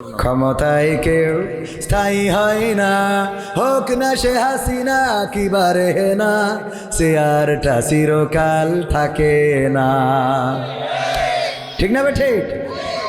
ক্ষমতায় কেউ স্থায়ী হয় না। হোক না সে হাসিনা, কি বারে না, সে আরটা চিরকাল থাকে না। ঠিক না বে ঠিক?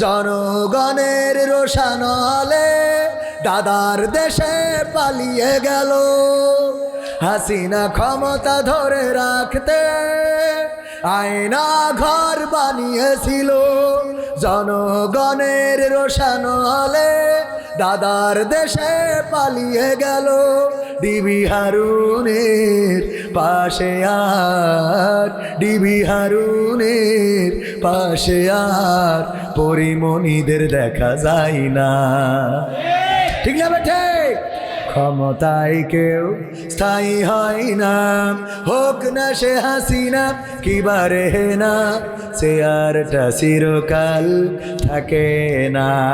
জনগণের রোশানলে দাদার দেশে পালিয়ে গেল। হাসিনা ক্ষমতা ধরে রাখতে আয়না ঘর বানিয়েছিল। জনগণের রোশানলে দাদার দেশে পালিয়ে গেল। ডিবি হারুনের পাশে আর ডিবি হারুনের পাশে আর পরিমণিদের দেখা যায় না। ঠিক না বেঠে? ক্ষমতায় কেউ স্থায়ী হয় না। হোক না সে হাসিনা, কি বারে না সে আরটা চিরকাল থাকে না।